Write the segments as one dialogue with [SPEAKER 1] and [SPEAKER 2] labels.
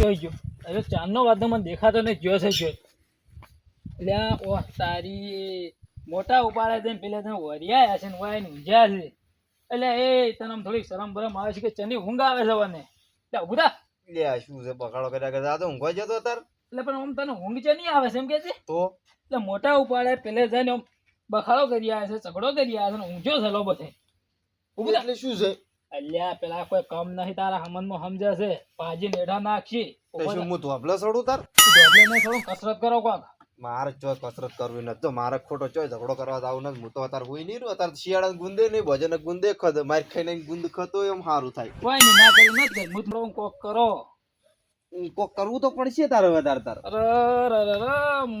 [SPEAKER 1] જોઈ ગયો. અરે ચાંદનો વાદનો મને દેખાતો નહીં જોયો છે જોયો. એટલે ઓહ તારી મોટા ઉપાડે છે પેલા તને વરિયા છે ને વાય ઊંઝ્યા છે. એટલે એ તને થોડીક શરમ ભરમ આવે છે કે ચની ઊંઘ આવે છે મને. એટલે ઊભું
[SPEAKER 2] લે શું છે બગાડો કર્યા કરતા તો ઊંઘવા જતો તાર.
[SPEAKER 1] એટલે પણ આમ તને ઊંઘ ચની આવે છે એમ કે છે?
[SPEAKER 2] તો?
[SPEAKER 1] એટલે મોટા ઉપાડે પેલે જઈને બખાડો કરી આવે છે ઝઘડો કરી આવે છે ઊંઝો થયેલો બધે.
[SPEAKER 2] એટલે શું છે?
[SPEAKER 1] અલ્યા પેલા કોઈ કમ નહીં તારા હમનમાં સમજે છે. પાજી નેઠા નાખશી.
[SPEAKER 2] તો શું હું ધોબલો છોડું તાર?
[SPEAKER 1] ઢોકળીને થોડું કસરત કરો કોક.
[SPEAKER 2] મારે ચોય કસરત કરવી નથી. તો મારે ખોટો ચોય ઝઘડો કરવા જાવ નથી. હું તો અત્યારે હોય નહીં રહ્યું. અત્યારે શિયાળા ગુંદે નહીં ભજન ગુંદે ખત મારે ખાઈને ગુંદ ખતો એમ સારું થાય.
[SPEAKER 1] કોઈ નહીં ના કરી નથી હું થોડો કોક કરો.
[SPEAKER 2] કોક કરવું તો પડશે તારે વધારે તાર.
[SPEAKER 1] અરે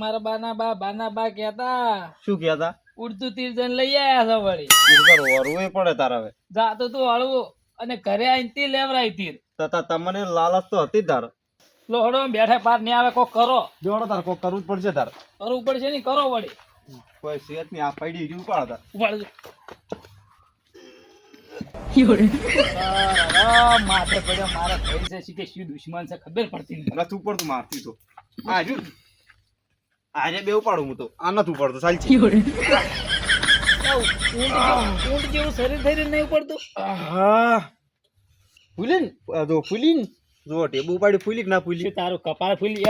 [SPEAKER 1] મારા બાના બા બાના બા કહેતા.
[SPEAKER 2] શું કહેતા?
[SPEAKER 1] ઉડતું તીર જઈને લઈ આયા છો વળી.
[SPEAKER 2] વરવું પડે તારે હવે.
[SPEAKER 1] જાતો તું હળવું અને ઘરે આઈને તી લેવરાય તીર.
[SPEAKER 2] તથા તમને લાલચ તો હતી તાર.
[SPEAKER 1] લોહડો બેઠા પાર ને આવે કોક કરો.
[SPEAKER 2] જોડો તાર કોક કરવું જ પડશે તાર.
[SPEAKER 1] કરવું પડશે નહીં કરો વળી.
[SPEAKER 2] કોઈ સેતની આ પડી રહ્યું ઉપાડ તાર.
[SPEAKER 1] ઉપાડ માથે પડ્યો મારા ભાઈ છે કે શું દુશ્મન છે ખબર પડતી નથી
[SPEAKER 2] ઉપર તું મારતી તો. આ જો. આજે બે ઉપાડું હું તો. આ નથી ઉપડતું ચાલ છે.
[SPEAKER 1] ઊંટ જેવું શરીર થઈ નહીં પડતું
[SPEAKER 2] હા ફૂલીન? જો ફૂલીન? જો ટેબુ ઉપાડી ફૂલી કે ના ફૂલી.
[SPEAKER 1] તારું કપાળ ફૂલી?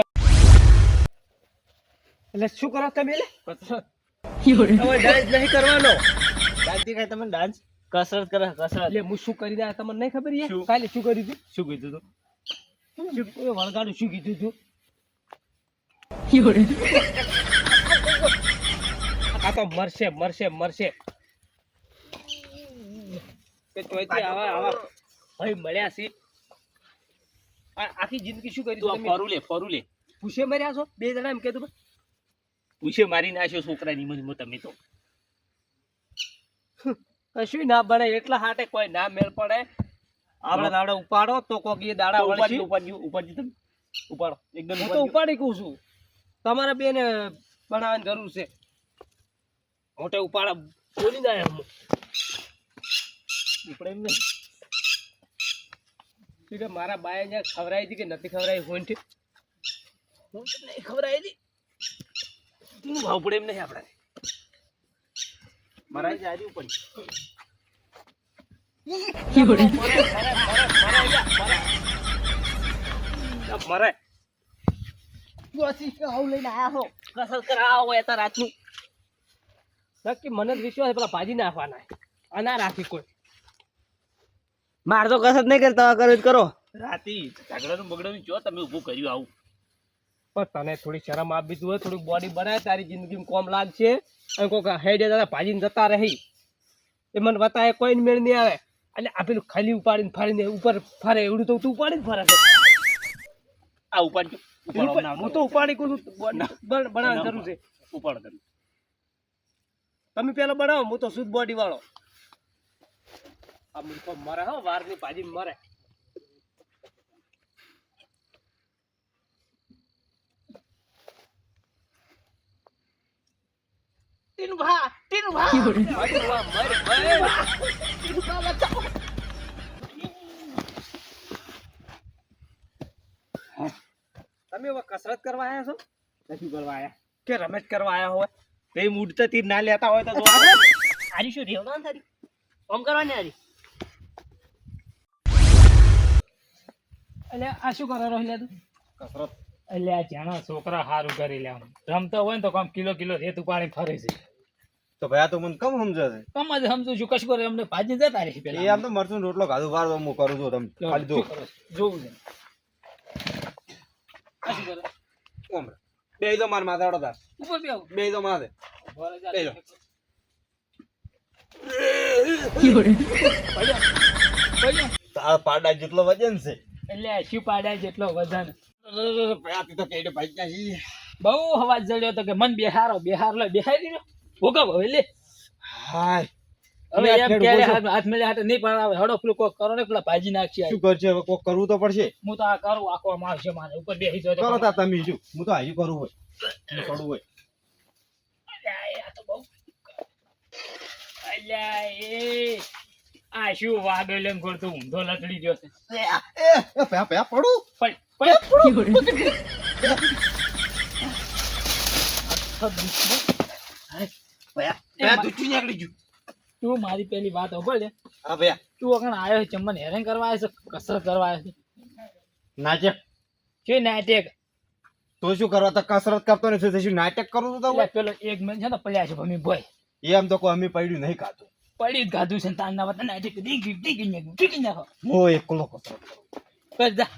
[SPEAKER 2] એટલે શું કરો તમે
[SPEAKER 1] કસરત
[SPEAKER 2] ડાન્સ નહીં કરવાનો. દાદી દેખાય તમે ડાન્સ
[SPEAKER 1] કસરત કરે કસરત.
[SPEAKER 2] એટલે હું શું કરી રહ્યા? તમને નહીં ખબર? કાલે શું કરી દીધું
[SPEAKER 1] શું કીધું તું? શું વળગાડું શું કીધું? તું
[SPEAKER 2] આ તો મરશે મરશે મરશે.
[SPEAKER 1] કે ચોથી આવા આવા ભાઈ મળ્યા છે.
[SPEAKER 2] આખી જિંદગી શું કરી
[SPEAKER 1] તું આ ફરું લે ફરું લે.
[SPEAKER 2] પૂછે મર્યા છો? બે જણા એમ કીધું
[SPEAKER 1] પૂછે મારી નાખ્યો છોકરાની મને તમે તો.
[SPEAKER 2] કશું ના બને એટલા હાટે કોઈ ના મેળ પડે. આપણે દાડા ઉપાડો તો કોક એ દાડા
[SPEAKER 1] ઉપાડી
[SPEAKER 2] ઉપાડી
[SPEAKER 1] ઉપાડજો તમે. ઉપાડો એકદમ
[SPEAKER 2] હું તો ઉપાડી કહું છું. તમારે બેન બનાવવાની જરૂર છે
[SPEAKER 1] મોટે ઉપાડા બોલી જાય હમ ઉપડે એમ નહીં
[SPEAKER 2] કે મારા બાએ જ્યાં ખવરાઈ હતી કે નથી ખવરાઈ હોય
[SPEAKER 1] હું નહીં ખવરાઈ હતી તું ભાવ પડે એમ નહીં આપણે
[SPEAKER 2] મારા જારી ઉપડી
[SPEAKER 1] મરે
[SPEAKER 2] આવું લઈને આયા
[SPEAKER 1] કરાવો તો રાતનું
[SPEAKER 2] નક્કી મને વિશ્વાસ પેલા ભાજી નાખવાના આ રાખી કોઈ.
[SPEAKER 1] માર તો કસરત નહીં કરતા કરો કરો. રાતી ઝઘડાનું બગડાનું જો તમે ઊભું કર્યું આવું.
[SPEAKER 2] પણ તને થોડી શરમ આપી તું હોય થોડી બોડી બનાવે તારી જિંદગીમાં કોમ લાગશે. અને કોક હેડે દાદા ભાજીને જતા રહી. એ મને બતાવે કોઈ મેળ નહીં આવે. અને આ પેલું ખાલી ઉપાડીને ફરીને ઉપર ફરે એવડું તો તું ઉપાડીને ફરે
[SPEAKER 1] આ ઉપાડજો.
[SPEAKER 2] હું તો ઉપાડી કહું છું. બનાવવાની જરૂર છે.
[SPEAKER 1] ઉપાડો તમે
[SPEAKER 2] તમે પેલા બનાવો હું તો શુદ્ધ બોડી વાળો. આ મૂર્ખો મરે હો વારની ભાજી મરે.
[SPEAKER 1] ટીનુ ભા ટીનુ ભા.
[SPEAKER 2] મરે, મરે, મરે. તમે હવે કસરત કરવા આવ્યા છો?
[SPEAKER 1] નથી કરવા આયા?
[SPEAKER 2] કે રમેશ કરવા આવ્યા હોય? તે મૂડતા તીર ના લેતા હોય તો જો
[SPEAKER 1] આરી શું રેવડા થારી? ઓમ કરવાની આરી એટલે આ શું કરો રોહિલા તું?
[SPEAKER 2] કસરત.
[SPEAKER 1] એટલે આ જાણા છોકરા સારું કરી લે આમ. રમતા હોય ને તો કામ કિલો કિલો રેત ઉપાડી ફરે છે.
[SPEAKER 2] તો ભાઈ આ તો મને કમ સમજે છે.
[SPEAKER 1] કમ જ સમજુ છું. કશું કરે અમને ભાજી જતા રહે
[SPEAKER 2] એ આમ તો મરચું રોટલો ખાધું વાર હું કરું છું તમે. ખાલી જો?
[SPEAKER 1] જોવું છે. કશું કરે.
[SPEAKER 2] ઓમ રે. બે તો માર માથે અડો તાર
[SPEAKER 1] ઉપર બે.
[SPEAKER 2] બે તો માથે. બે લો.
[SPEAKER 1] પડ્યો.
[SPEAKER 2] તાર પાડા જેટલો વજન છે
[SPEAKER 1] એટલે શું પાડ્યા જેટલો વજન બહુ અવાજ જડ્યો તો કે મન બેહારો બેહાર લે બેહારી દીધો ભોગવ હવે લે
[SPEAKER 2] હાય
[SPEAKER 1] હવે
[SPEAKER 2] આ
[SPEAKER 1] એમ ક્યારે
[SPEAKER 2] ઊભો છો.
[SPEAKER 1] હાથ હાથ મેળે હાથે નહીં પણ હવે હડો પેલું કોક કરો ને પેલા ભાજી નાખશે
[SPEAKER 2] શું કરશે? હવે કોક કરવું તો પડશે.
[SPEAKER 1] હું તો આ કરું આખો મારશે મારે. ઉપર બેસી જાય
[SPEAKER 2] કરો તાર તમે શું હું તો હાજુ કરવું હોય. હું કરવું હોય.
[SPEAKER 1] આ તો બહુ અલ્યા એ આ શું વાગેલ એમ કરતું ઊંધો લથડી ગયો છે.
[SPEAKER 2] એ પે પે
[SPEAKER 1] તું મારી પેલી વાત હોભળ લે.
[SPEAKER 3] હા ભૈયા
[SPEAKER 1] તું અગણ આવ્યો છે ચમન હેરાન કરવા આવ્યો છે કસરત કરવા આવ્યો છે.
[SPEAKER 3] નાટક?
[SPEAKER 1] કે નાટક?
[SPEAKER 3] તો શું કરવા તો કસરત કરતો નથી શું નાટક કરું તો
[SPEAKER 1] પેલો એક મિનિટ છે ને પડ્યા છે ભમી ભાઈ.
[SPEAKER 3] એમ તો કોઈ અમે પડ્યું નહીં ખાતું.
[SPEAKER 1] પડી જ ગાધું છે ને તારના વાત નાટક ડીગી ડીગી નાખો
[SPEAKER 3] હું એકલો કસરત કરું.
[SPEAKER 1] જા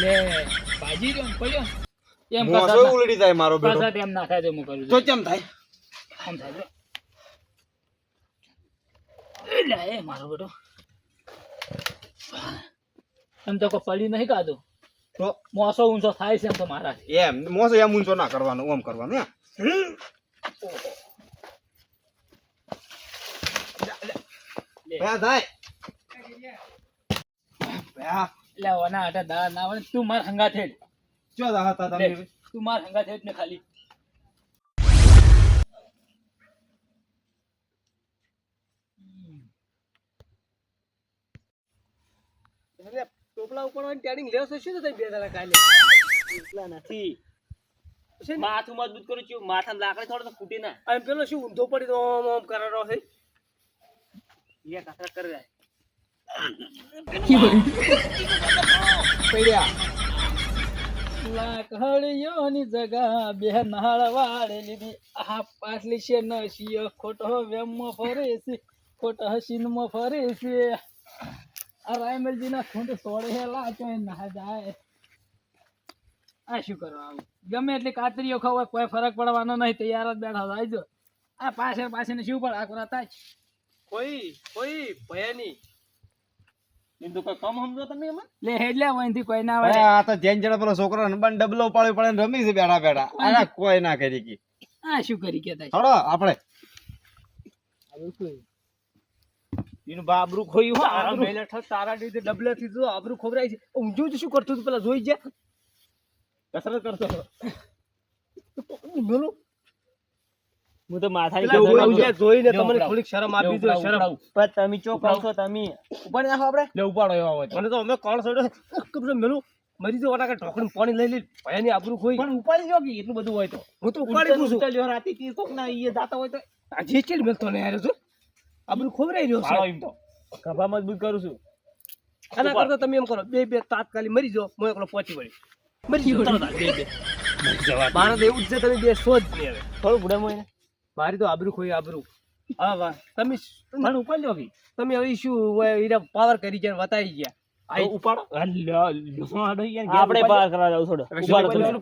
[SPEAKER 1] લે ને પડ્યો. એમ
[SPEAKER 3] મોસો ઉલડી જાય મારો બેટો
[SPEAKER 1] કસરત એમ ના થાય તો હું કરું
[SPEAKER 3] તો કેમ થાય?
[SPEAKER 1] આમ થાય એટલે એ મારો બેટો. એમ તો કોઈ પડી નહીં
[SPEAKER 3] તો?
[SPEAKER 1] મોસો ઊંચો થાય છે એમ તો મારા
[SPEAKER 3] એમ મોસો એમ ઊંચો ના કરવાનો ઓમ કરવાનું એમ. થાય?
[SPEAKER 1] એટલે ઓના હાટે દા ના તું માર હંગા
[SPEAKER 3] ચો હતા તમે?
[SPEAKER 1] તું માર હંગા થેડ ને ખાલી.
[SPEAKER 2] એટલે ટોપલા ઉપાડવાની ટ્રેનિંગ લેવો છો શું તમે બે દાડા કાલે?
[SPEAKER 4] એટલા નથી? માથું મજબૂત કરું છું માથા લાકડી થોડો તો ફૂટી ના.
[SPEAKER 2] અને પેલો શું ઊંધો પડી તો ઓમ ઓમ કરારો છે
[SPEAKER 4] એ કસરત કરી રહ્યા
[SPEAKER 3] પડ્યા.
[SPEAKER 1] લાકડીઓની જગા બે નાળ વાળે લીધી આ પાટલી છે નશીઓ ખોટો વેમમાં ફરે છે ખોટો હસીનમાં ફરે છે આ રાયમલજી ના ખૂંટ સોળે હેલા ચોય ના જાય. આ શું કરવા ગમે એટલી કાતરીઓ ખવાય કોઈ ફરક પડવાનો નહીં, તૈયાર જ બેઠા આવજો આ પાછળ પાછળ શું પણ આકરા થાય?
[SPEAKER 2] કોઈ કોઈ ભય
[SPEAKER 4] એમ તો કોઈ કમ સમજો તમે એમાં?
[SPEAKER 1] લે હેડલે વહીથી કોઈ ના આવે.
[SPEAKER 3] આ તો જેન જણા પેલો છોકરો નંબર ડબલો પાડી પડે રમી છે બેઠા બેઠા. અરે કોઈ ના કરી કી.
[SPEAKER 1] આ શું કરી કેતા છે?
[SPEAKER 3] હળો આપણે.
[SPEAKER 4] એનું બાબરું ખોયું હો આબરૂ.
[SPEAKER 2] મહિલા ઠગ તારા લીધે ડબલે થી જો આબરૂ ખોબરાય છે. ઊંધું જ શું કરતું તું પેલા જોઈ જા
[SPEAKER 4] કસરત કરતો.
[SPEAKER 2] મેલો
[SPEAKER 4] હું તો
[SPEAKER 2] માથા જોઈને તમને થોડીક શરમ આપી દો શરમ.
[SPEAKER 4] પણ તમે ચો કહો છો તમે ઉપર નાખો આપણે.
[SPEAKER 2] લે ઉપાડો એવા હોય મને તો અમે કોણ છોડ્યો કબજો મેલું મરી જો કે ઢોકણ પાણી લઈ લઈ ભયાની આબરૂ ખોઈ.
[SPEAKER 4] પણ ઉપાડી જો કે એટલું બધું હોય તો.
[SPEAKER 2] હું તો ઉપાડી દઉં છું
[SPEAKER 4] ઉલટા રાતે તીર કોક ના ઈએ જાતા હોય તો.
[SPEAKER 2] આજે ચેડ મેલતો ને યાર જો આબરૂ ખોબરાઈ રહ્યો છે.
[SPEAKER 4] એમ તો. કભા મજબૂત કરું છું.
[SPEAKER 2] આના કરતા તમે એમ કરો બે બે તાત્કાલિક મરી જાઓ હું એકલો પહોંચી વળી મરી જાઓ બે બે. મારે એવું જ છે તમે બે શોધ નહીં હવે.
[SPEAKER 4] થોડું ગુડા મોઈને
[SPEAKER 2] મારી તો આબરૂ ખોઈ આબરૂ.
[SPEAKER 4] હા વાહ.
[SPEAKER 2] તમે
[SPEAKER 4] મને ઉપાડ લો કે?
[SPEAKER 2] તમે હવે શું હોય પાવર કરી ગયા વતાઈ ગયા.
[SPEAKER 4] આપણે કરવા જાવ.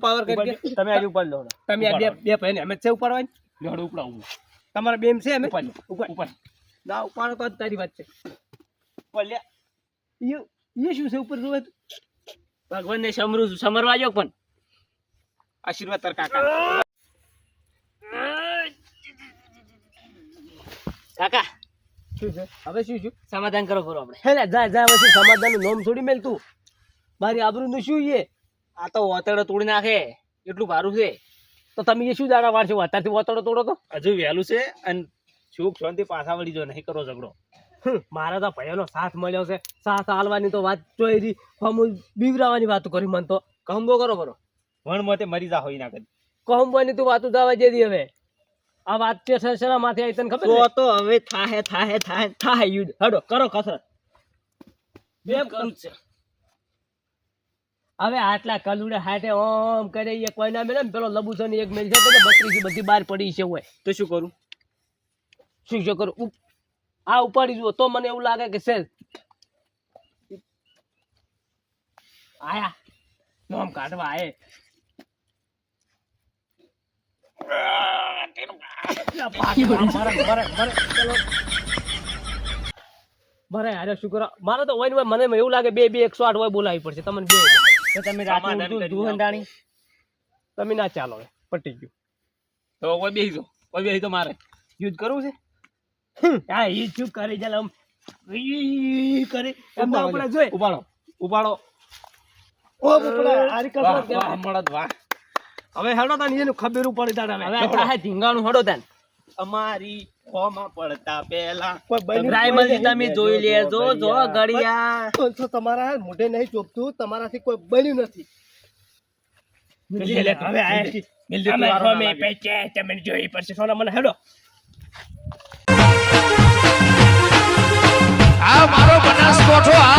[SPEAKER 2] પાવર કરી
[SPEAKER 4] તમે આજે ઉપાડ લો
[SPEAKER 2] તમે બે બે ભાઈને અમે છે ઉપાડવાની?
[SPEAKER 4] લેવડો ઉપડાવું
[SPEAKER 2] તમારા બેમ છે અમે?
[SPEAKER 4] ઉપાડ
[SPEAKER 2] ઉપાડ.
[SPEAKER 4] ઉપાડ
[SPEAKER 2] ના ઉપાડો તો તારી વાત છે. ઈ શું છે ઉપર જોવે? તો?
[SPEAKER 4] ભગવાન ને સમરું સમરવા જો પણ. આશીર્વાદ તાર કાકા. કાકા.
[SPEAKER 2] શું છે? હવે શું શું
[SPEAKER 4] સમાધાન કરો કરો આપણે.
[SPEAKER 2] હે જા જા પછી સમાધાનનું નામ છોડી મેલ તું. મારી આબરૂનું શું છે?
[SPEAKER 4] આ તો ઓતડો તોડી નાખે. એટલું ભારું છે.
[SPEAKER 2] તો તમે એ શું દાડા વાળશો? અત્યારથી વતડો તોડો તો.
[SPEAKER 4] હજુ વહેલું છે અને સુખ શાંતિ પાછા વળી જો નહીં કરો ઝઘડો.
[SPEAKER 2] મારા તો ભાઈઓનો સાથ મળ્યો છે. સાથ હાલવાની તો વાત જોઈ રહી. હમ બીવરાવાની વાતો કરી મન તો. કહંબો કરો કરો
[SPEAKER 4] વણ મતે મરી જા હોય ના કરી.
[SPEAKER 2] કહંબોની તું વાતો જે દી હવે. આ વાત છે શેના માથે આવી તને ખબર
[SPEAKER 4] તો તો હવે થાહે થાહે થાહે થાહે યુદ્ધ. હડો કરો કસરત
[SPEAKER 2] બે કરું છે. હવે આટલા કલુડે હાથે ઓમ કરે એ કોઈ ના ને પેલો લબુસો ની એક મેલ છે તો બત્રીસી બધી બહાર પડી છે હોય
[SPEAKER 4] તો શું કરું?
[SPEAKER 2] શું શું કરું? આ ઉપાડી જુઓ તો મને એવું લાગે કે સેલ. આયા. નોમ કાઢવા આયે. મારે અરે શું કરો મારે તો હોય ને મને એવું લાગે બે બે એકસો આઠ હોય બોલાવી પડશે તમને બે
[SPEAKER 4] તો તમે દુહંદાણી
[SPEAKER 2] તમે ના ચાલો પટી ગયું
[SPEAKER 4] તો કોઈ બેસી જો કોઈ બેસી તો મારે યુદ્ધ કરવું છે
[SPEAKER 2] હા યુદ્ધ શું કરી ચાલ આમ કરે એમ ના જોઈ
[SPEAKER 4] ઉપાડો ઉપાડો
[SPEAKER 2] ઓ બપડા આરી કસરત
[SPEAKER 4] વાહ
[SPEAKER 2] કહેવાય.
[SPEAKER 4] વાહ
[SPEAKER 2] હવે હેડો તાન એનું ખબર પડી તાણ હવે
[SPEAKER 4] આ ઢીંગાણું હડો તાન અમારી ખોમાં પડતા પહેલા. રાયમલજી તમે જોઈ લેજો જો ગડિયા
[SPEAKER 2] તો તમારા મોઢે નહીં ચોપતું તમારાથી કોઈ બન્યું નથી. હવે આયા તમે જોઈ પડશે. સોના મને હેડો. આ મારો બનાસકોઠો આ